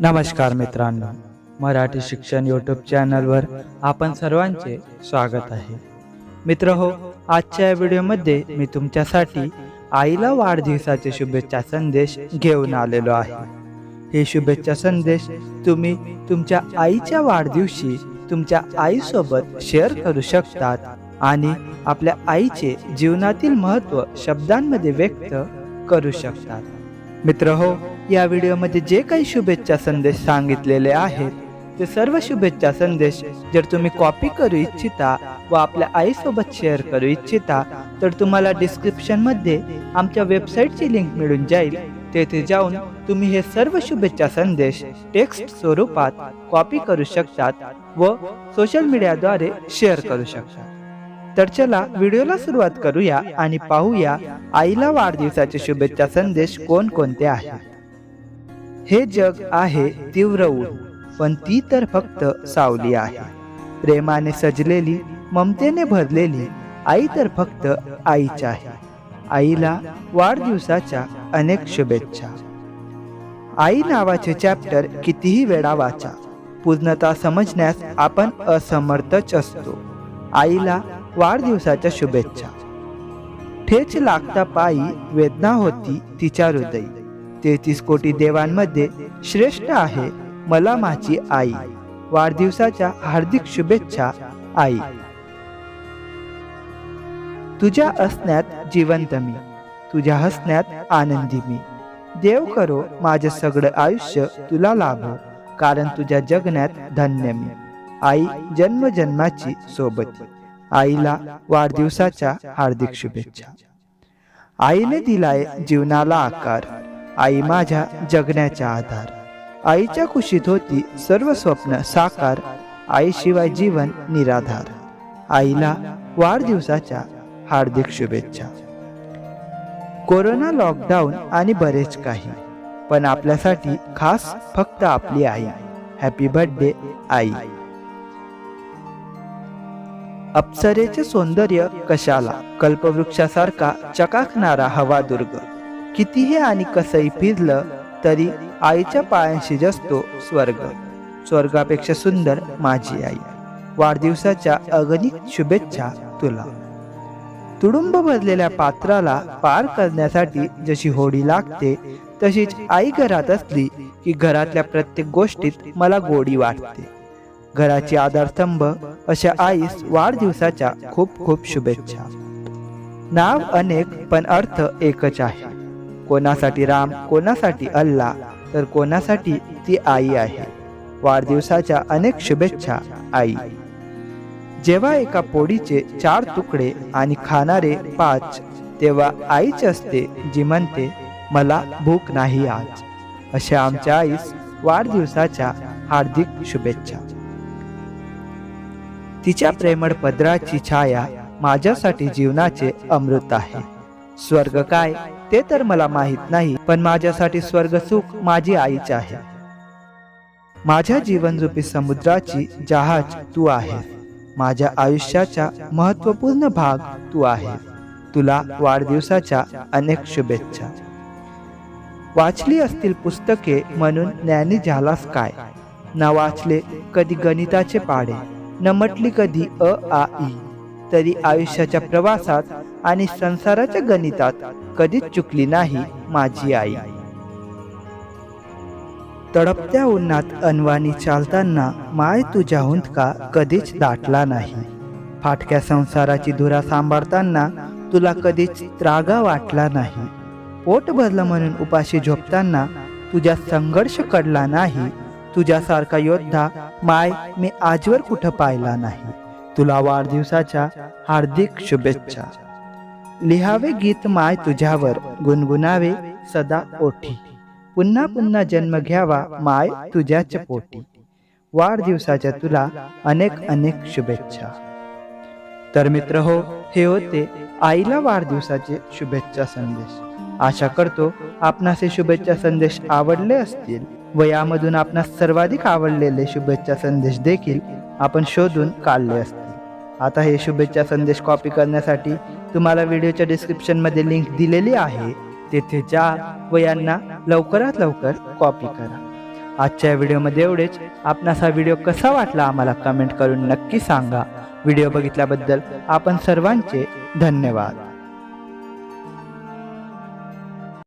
नमस्कार मित्रांनो मराठी शिक्षण यूट्यूब चॅनलवर आपण सर्वांचे स्वागत आहे. मित्र हो आजच्या या व्हिडिओमध्ये मी तुमच्यासाठी आईला वाढदिवसाचे शुभेच्छा संदेश घेऊन आलेलो आहे. हे शुभेच्छा संदेश तुम्ही तुमच्या आईच्या वाढदिवशी तुमच्या आईसोबत शेअर करू शकतात आणि आपल्या आईचे जीवनातील महत्त्व शब्दांमध्ये व्यक्त करू शकतात. मित्र हो या व्हिडिओमध्ये जे काही शुभेच्छा संदेश सांगितलेले आहेत ते सर्व शुभेच्छा संदेश जर तुम्ही कॉपी करू इच्छिता व आपल्या आईसोबत शेअर करू इच्छिता तर तुम्हाला डिस्क्रिप्शनमध्ये आमच्या वेबसाईटची लिंक मिळून जाईल. तेथे जाऊन तुम्ही हे सर्व शुभेच्छा संदेश टेक्स्ट स्वरूपात कॉपी करू शकतात व सोशल मीडियाद्वारे शेअर करू शकतात. तर चला व्हिडिओला सुरुवात करूया आणि पाहूया आईला वाढदिवसाचे शुभेच्छा संदेश कोणकोणते आहेत. हे जग आहे तीव्र ऊन पण ती तर फक्त सावली आहे. प्रेमाने सजलेली ममतेने भरलेली आई तर फक्त आईच आहे. आईला वाढदिवसाच्या अनेक शुभेच्छा. आई नावाचे चॅप्टर कितीही वेळा वाचा. पूर्णता समजण्यास आपण असमर्थच असतो. आईला वाढदिवसाच्या शुभेच्छा. ठेच लागता पायी वेदना होती तिच्या हृदयी. तेहतीस कोटी देवांमध्ये श्रेष्ठ आहे मला माझी आई. वाढदिवसाच्या हार्दिक शुभेच्छा आई. तुझ्या असण्यात जिवंत मी. तुझ्या हसण्यात आनंदी मी. देव करो माझं सगळं आयुष्य तुला लाभो कारण तुझ्या जगण्यात धन्य मी. आई जन्मजन्माची सोबत. आईला वाढदिवसाच्या हार्दिक शुभेच्छा. आईने दिलाय जीवनाला आकार. आई माझ्या जगण्याचा आधार. आईच्या कुशीत होती सर्व स्वप्न साकार आईशिवाय जीवन निराधार. आईला वाढदिवसाच्या हार्दिक शुभेच्छा. कोरोना लॉकडाऊन आणि बरेच काही पण आपल्यासाठी खास फक्त आपली आई. हॅपी बर्थडे आई. अप्सरेचे सौंदर्य कशाला? कल्पवृक्षासारखा चकाकणारा हवा दुर्ग. कितीही आणि कसंही फिरलं तरी आईच्या पायांशी जसतो स्वर्ग. स्वर्गापेक्षा सुंदर माझी आई. वाढदिवसाच्या अगणित शुभेच्छा तुला. तुडुंब भरलेल्या पात्राला पार करण्यासाठी जशी होडी लागते तशीच आई घरात असली की घरातल्या प्रत्येक गोष्टीत मला गोडी वाटते. घराची आधारस्तंभ अशा आईस वाढदिवसाच्या खूप खूप शुभेच्छा. नाव अनेक पण अर्थ एकच आहे. कोणासाठी राम कोणासाठी अल्ला तर कोणासाठी ती आई आहे. वाढदिवसाच्या अनेक शुभेच्छा आई. जेव्हा एका पोळीचे चार तुकडे आणि खाणारे पाच तेव्हा आईच असते जी म्हणते मला भूक नाही आज. अशा आमच्या आईस वाढदिवसाच्या हार्दिक शुभेच्छा. तिच्या प्रेमळ पदराची छाया माझ्यासाठी जीवनाचे अमृत आहे. स्वर्ग काय? ते तर मला माहीत नाही पण माझ्यासाठी स्वर्ग सुख माझी आईच आहे. माझ्या जीवनरूपी समुद्राची जहाज तू आहे. माझ्या आयुष्याचा महत्त्वपूर्ण भाग तू आहे. तुला वाढदिवसाच्या अनेक शुभेच्छा. वाचली असतील पुस्तके म्हणून ज्ञानी झालास काय? न वाचले कधी गणिताचे पाडे न म्हटली कधी अ आ ई. तरी आयुष्याच्या प्रवासात आणि संसाराच्या गणितात कधीच चुकली नाही माझी आई. तडपत्या उन्हात अनवाणी चालताना माय तुझ्या हुंदका कधीच दाटला नाही. फाटक्या संसाराची धुरा सांभाळताना तुला कधीच त्रागा वाटला नाही. पोट भरलं म्हणून उपाशी झोपताना तुझ्या संघर्ष कडला नाही. तुझ्यासारखा योद्धा माय मी आजवर कुठं पाहिला नाही. तुला वाढदिवसाच्या हार्दिक शुभेच्छा. लिहावे गीत माय तुझ्यावर गुणगुणावे सदा ओठी. पुन्हा पुन्हा जन्म घ्यावा माय तुझ्याच्या पोटी. वाढदिवसाच्या तुला अनेक अनेक शुभेच्छा. तर मित्र हो हे होते आईला वाढदिवसाचे शुभेच्छा संदेश. आशा करतो आपणास हे शुभेच्छा संदेश आवडले असतील व यामधून आपणास सर्वाधिक आवडलेले शुभेच्छा संदेश देखील आपण शोधून काढले असतील. आता हे शुभेच्छा संदेश कॉपी करण्यासाठी तुम्हाला व्हिडिओच्या डिस्क्रिप्शनमध्ये लिंक दिलेली आहे. तेथे जा व यांना लवकरात लवकर कॉपी करा. आजच्या व्हिडिओमध्ये एवढेच. आपणास हा व्हिडिओ कसा वाटला आम्हाला कमेंट करून नक्की सांगा. व्हिडिओ बघितल्याबद्दल आपण सर्वांचे धन्यवाद.